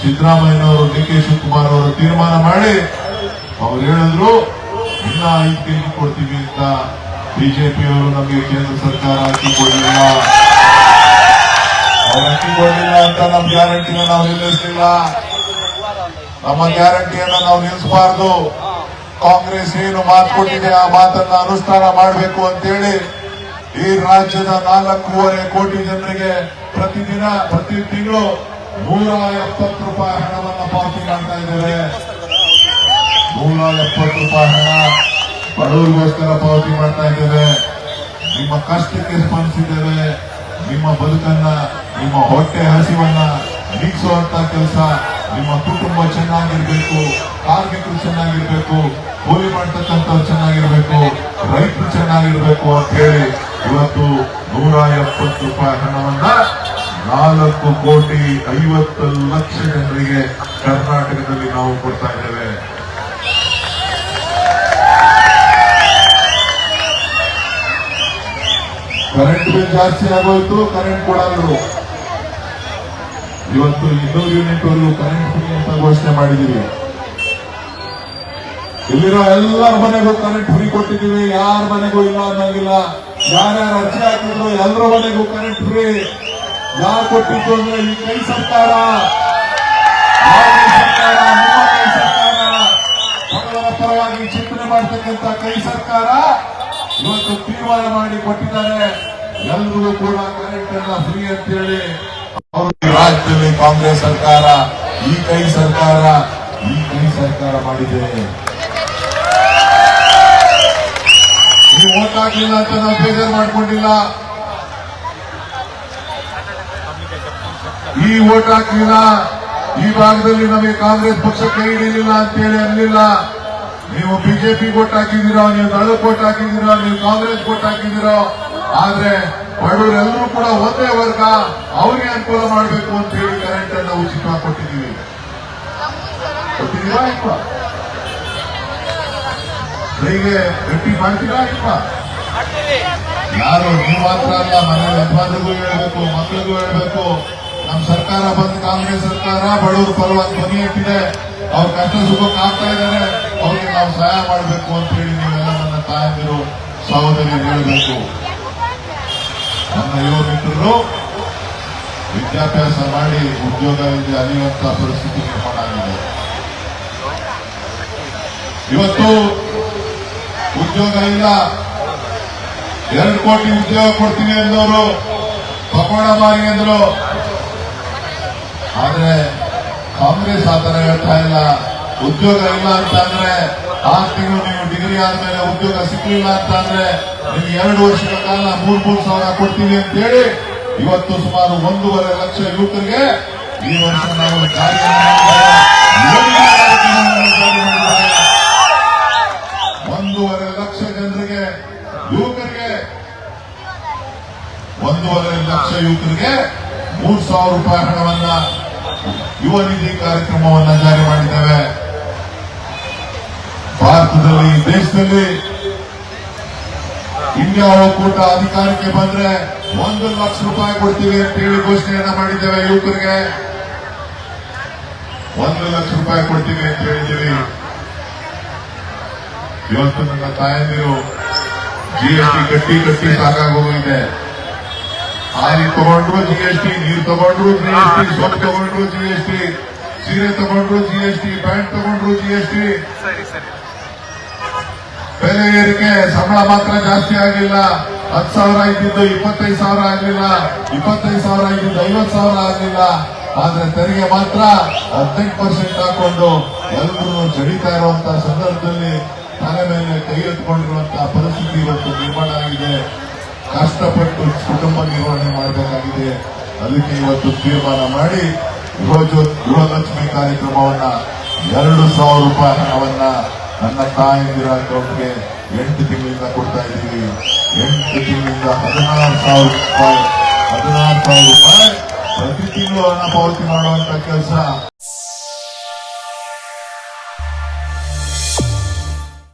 ಸಿದ್ದರಾಮಯ್ಯನವರು, D K Shivakumar ಅವರು ತೀರ್ಮಾನ ಮಾಡಿ ಅವ್ರು ಹೇಳಿದ್ರು, ಇನ್ನ ಐದು ಕೆಜಿ ಕೊಡ್ತೀವಿ ಅಂತ ಬಿಜೆಪಿಯವರು ನಮಗೆ ಕೇಂದ್ರ ಸರ್ಕಾರ ಅಕ್ಕಿ ಕೊಡಲಿಲ್ಲ ಅವ್ರು ಅಕ್ಕಿ ಕೊಡಲಿಲ್ಲ ಅಂತ ನಮ್ಮ ಗ್ಯಾರಂಟಿನ ನಾವು ನಿಲ್ಲಿಸಲಿಲ್ಲ. ನಮ್ಮ ಗ್ಯಾರಂಟಿಯನ್ನ ನಾವು ನಿಲ್ಲಿಸಬಾರ್ದು. ಕಾಂಗ್ರೆಸ್ ಏನು ಮಾತು ಕೊಟ್ಟಿದೆ ಆ ಮಾತನ್ನ ಅನುಷ್ಠಾನ ಮಾಡಬೇಕು ಅಂತೇಳಿ ಈ ರಾಜ್ಯದ ನಾಲ್ಕೂವರೆ ಕೋಟಿ ಜನರಿಗೆ ಪ್ರತಿದಿನ, ಪ್ರತಿ ತಿಂಗಳು ನೂರ ಎಪ್ಪತ್ತು ರೂಪಾಯಿ ಹಣವನ್ನು ಪಾವತಿ ಮಾಡ್ತಾ ಇದ್ದೇವೆ. ನೂರ ಎಪ್ಪತ್ತು ರೂಪಾಯಿ ಹಣ ಬಡವರಿಗೋಸ್ಕರ ಪಾವತಿ ಮಾಡ್ತಾ ಇದ್ದೇವೆ. ನಿಮ್ಮ ಕಷ್ಟಕ್ಕೆ ಸ್ಪಂದಿಸಿದ್ದೇವೆ. ನಿಮ್ಮ ಬದುಕನ್ನ, ನಿಮ್ಮ ಹೊಟ್ಟೆ ಹಸಿವನ್ನ ನೀಗಿಸುವಂತ ಕೆಲಸ ನಿಮ್ಮ ಕುಟುಂಬ ಚೆನ್ನಾಗಿರ್ಬೇಕು, ಕಾರ್ಮಿಕರು ಚೆನ್ನಾಗಿರ್ಬೇಕು, ಕೂಲಿ ಮಾಡ್ತಕ್ಕಂಥವ್ರು ಚೆನ್ನಾಗಿರ್ಬೇಕು, ರೈತರು ಚೆನ್ನಾಗಿರ್ಬೇಕು ಅಂತ ಹೇಳಿ ಇವತ್ತು ನೂರ ಎಪ್ಪತ್ತು ರೂಪಾಯಿ ಹಣವನ್ನ ನಾಲ್ಕು ಕೋಟಿ ಐವತ್ತು ಲಕ್ಷ ಜನರಿಗೆ ಕರ್ನಾಟಕದಲ್ಲಿ ನಾವು ಕೊಡ್ತಾ ಇದ್ದೇವೆ. ಕರೆಂಟ್ ಬಿಲ್ ಜಾಸ್ತಿ ಆಗೋಯ್ತು ಕರೆಂಟ್ ಕೊಡಲ್ರು ಇವತ್ತು ಇನ್ನೂರು ಯೂನಿಟ್ ವರೆಗೂ ಕರೆಂಟ್ ಫ್ರೀ ಅಂತ ಘೋಷಣೆ ಮಾಡಿದೀವಿ ಇಲ್ಲಿರೋ ಎಲ್ಲರ ಮನೆಗೂ ಕರೆಂಟ್ ಫ್ರೀ ಕೊಟ್ಟಿದ್ದೀವಿ. ಯಾರ ಮನೆಗೂ ಇಲ್ಲ ಅನ್ನೋಂಗಿಲ್ಲ. ಯಾರ್ಯಾರು ಅರ್ಜಿ ಹಾಕಿದ್ರು ಎಲ್ಲರ ಮನೆಗೂ ಕರೆಂಟ್ ಫ್ರೀ ಯಾರು ಕೊಟ್ಟಿದ್ದು ಅಂದ್ರೆ ಈ ಕೈ ಸರ್ಕಾರ. ಯಾವ ಸರ್ಕಾರ ನಿಮ್ಮ ಕೈ ಸರ್ಕಾರ. ಮೊದಲ ಪರವಾಗಿ ಚಿಂತನೆ ಮಾಡ್ತಕ್ಕಂಥ ಕೈ ಸರ್ಕಾರ ಇವತ್ತು ತೀರ್ಮಾನ ಮಾಡಿ ಕೊಟ್ಟಿದ್ದಾರೆ. ಎಲ್ರಿಗೂ ಕೂಡ ಕರೆಂಟ್ ಎಲ್ಲ ಫ್ರೀ ಅವರು ಈ ರಾಜ್ಯದಲ್ಲಿ ಕಾಂಗ್ರೆಸ್ ಸರ್ಕಾರ, ಈ ಕೈ ಸರ್ಕಾರ, ಈ ಕೈ ಸರ್ಕಾರ ಮಾಡಿದೆ. ನೀವು ಓಟ್ ಅಂತ ನಾವು ಬೇಜಾರು ಮಾಡ್ಕೊಂಡಿಲ್ಲ. ಈ ಓಟ್ ಹಾಕ್ಲಿಲ್ಲ ಈ ಭಾಗದಲ್ಲಿ ನಮಗೆ ಕಾಂಗ್ರೆಸ್ ಪಕ್ಷ ಕೈ ಹಿಡಿಲಿಲ್ಲ ಅಂತೇಳಿ ಅನ್ನಲಿಲ್ಲ ನೀವು ಬಿಜೆಪಿ ಓಟ್ ಹಾಕಿದಿರೋ ನೀವು ದಳದ ಓಟ್ ಹಾಕಿದಿರೋ ನೀವು ಕಾಂಗ್ರೆಸ್ ಓಟ್ ಹಾಕಿದಿರೋ ಆದ್ರೆ ಬಡವರೆಲ್ಲರೂ ಕೂಡ ಒಂದೇ ವರ್ಗ ಅವ್ರಿಗೆ ಅನುಕೂಲ ಮಾಡಬೇಕು ಅಂತ ಹೇಳಿ ಕರೆಂಟ್ ಅನ್ನ ಉಚಿತ ಕೊಟ್ಟಿದ್ದೀವಿ. ಕೊಟ್ಟಿದ್ದೀರಾ ಕೈಗೆ ಗಟ್ಟಿ ಮಾಡ್ತೀರಾ ಯಾರು ನೀವು ಮಾತ್ರ ಅಲ್ಲ ಮನೆ ಯಜಮಾನರಿಗೂ ಹೇಳ್ಬೇಕು ಮಕ್ಕಳಿಗೂ ಹೇಳ್ಬೇಕು. ನಮ್ಮ ಸರ್ಕಾರ ಬಂದು ಕಾಂಗ್ರೆಸ್ ಸರ್ಕಾರ ಬಡವರು ಪರವಾಗಿ ಧ್ವನಿ ಇಟ್ಟಿದೆ ಅವ್ರ ಕಷ್ಟ ಸುಖ ಆಗ್ತಾ ಇದ್ದಾರೆ. ಅವ್ರಿಗೆ ನಾವು ಸಹಾಯ ಮಾಡಬೇಕು ಅಂತ ಹೇಳಿ ನೀವೆಲ್ಲ ನನ್ನ ತಾಯಂದಿರು ಸಹೋದರಿ ಹೇಳಬೇಕು. ನನ್ನ ಯುವ ಮಿತ್ರರು, ವಿದ್ಯಾಭ್ಯಾಸ ಮಾಡಿ ಉದ್ಯೋಗ ಇದೆ ಅನಿಯಂತ ಪರಿಸ್ಥಿತಿ ನಿರ್ಮಾಣ ಇವತ್ತು ಉದ್ಯೋಗ ಇಲ್ಲ. ಎರಡು ಕೋಟಿ ಉದ್ಯೋಗ ಕೊಡ್ತೀನಿ ಎಂದವರು, ಪಕೋಡ ಮಾರಿ ಅಂದ್ರು ಆದ್ರೆ ಕಾಂಗ್ರೆಸ್ ಆತರ ಹೇಳ್ತಾ ಇಲ್ಲ. ಉದ್ಯೋಗ ಇಲ್ಲ ಅಂತ ಅಂದ್ರೆ ಆರು ತಿಂಗಳು ನೀವು ಡಿಗ್ರಿ ಆದ್ಮೇಲೆ ಉದ್ಯೋಗ ಸಿಕ್ಲಿಲ್ಲ ಅಂತ ಅಂದ್ರೆ ನಿಮ್ಗೆ ಎರಡು ವರ್ಷಗಳ ಕಾಲ ಮೂರ್, ಮೂರು ಸಾವಿರ ಕೊಡ್ತೀವಿ ಅಂತ ಹೇಳಿ ಇವತ್ತು ಸುಮಾರು ಒಂದೂವರೆ ಲಕ್ಷ ಯುವಕರಿಗೆ ಈ ವರ್ಷ ನಾವು ಒಂದೂವರೆ ಲಕ್ಷ ಜನರಿಗೆ ಯುವಕರಿಗೆ ಒಂದೂವರೆ ಲಕ್ಷ ಯುವಕರಿಗೆ ಮೂರ್ ಸಾವಿರ ರೂಪಾಯಿ ಹಣವನ್ನ ಯುವ ನಿಧಿ ಕಾರ್ಯಕ್ರಮವನ್ನು ಜಾರಿ ಮಾಡಿದ್ದೇವೆ ಭಾರತದಲ್ಲಿ, ದೇಶದಲ್ಲಿ ಇಂಡಿಯಾ ಒಕ್ಕೂಟ ಅಧಿಕಾರಕ್ಕೆ ಬಂದ್ರೆ ಒಂದು ಲಕ್ಷ ರೂಪಾಯಿ ಕೊಡ್ತೀವಿ ಅಂತ ಹೇಳಿ ಘೋಷಣೆಯನ್ನ ಮಾಡಿದ್ದೇವೆ ಯುವಕರಿಗೆ. ಒಂದು ಲಕ್ಷ ರೂಪಾಯಿ ಕೊಡ್ತೀವಿ ಅಂತ ಹೇಳಿದ್ದೀವಿ. ಇವತ್ತು ನನ್ನ ತಾಯಂದಿರು ಜಿಎಸ್ಟಿ ಕಟ್ಟಿ ಕಟ್ಟಿ ಸಾಕಾಗೋಗಿದೆ. ಹಾಲಿ ತಗೊಂಡ್ರು ಜಿಎಸ್ಟಿ ನೀರು ತಗೊಂಡ್ರು ಜಿಎಸ್ಟಿ ಸೊಪ್ಪು ತಗೊಂಡ್ರು ಟಿ ಸೀರೆ ತಗೊಂಡ್ರು ಟಿ ಪ್ಯಾಂಟ್ ತಗೊಂಡ್ರು ಜಿ ಎಸ್ ಟಿ ಬೆಲೆ ಏರಿಕೆ ಸಂಬಳ ಮಾತ್ರ ಜಾಸ್ತಿ ಆಗಿಲ್ಲ. ಹತ್ತು ಸಾವಿರ ಇದ್ದಿದ್ದು ಇಪ್ಪತ್ತೈದು ಸಾವಿರ ಆಗಲಿಲ್ಲ. ಇಪ್ಪತ್ತೈದು ಸಾವಿರ ಇದ್ದಿದ್ದು ಐವತ್ತು ಸಾವಿರ ಆಗಲಿಲ್ಲ. ಆದ್ರೆ ತೆರಿಗೆ ಮಾತ್ರ ಹದಿನೆಂಟು ಪರ್ಸೆಂಟ್ ಹಾಕೊಂಡು ಎಲ್ಲರೂ ಜಡಿತಾ ಇರುವಂತಹ ಸಂದರ್ಭದಲ್ಲಿ ತಲೆ ಮೇಲೆ ಕೈ ಎತ್ಕೊಂಡಿರುವಂತಹ ಪರಿಸ್ಥಿತಿ ಇವತ್ತು ನಿರ್ಮಾಣ ಆಗಿದೆ. ಕಷ್ಟಪಟ್ಟು ಕುಟುಂಬ ನಿರ್ವಹಣೆ ಮಾಡಬೇಕಾಗಿದೆ. ಅದಕ್ಕೆ ಇವತ್ತು ತೀರ್ಮಾನ ಮಾಡಿ ಗೃಹ ಗೃಹಲಕ್ಷ್ಮಿ ಕಾರ್ಯಕ್ರಮವನ್ನ ಎರಡು ಸಾವಿರ ರೂಪಾಯಿ ಹಣವನ್ನ ನನ್ನ ತಾಯಂದಿರ ಅಕೌಂಟ್ಗೆ ಎಂಟು ತಿಂಗಳಿಂದ ಕೊಡ್ತಾ ಇದ್ದೀವಿ. ಎಂಟು ತಿಂಗಳಿಂದ ಹದಿನಾರು ಸಾವಿರ ರೂಪಾಯಿ, ಹದಿನಾರು ಸಾವಿರ ರೂಪಾಯಿ ಪ್ರತಿ ತಿಂಗಳು ಹಣ ಪಾವತಿ ಮಾಡುವಂತ ಕೆಲಸ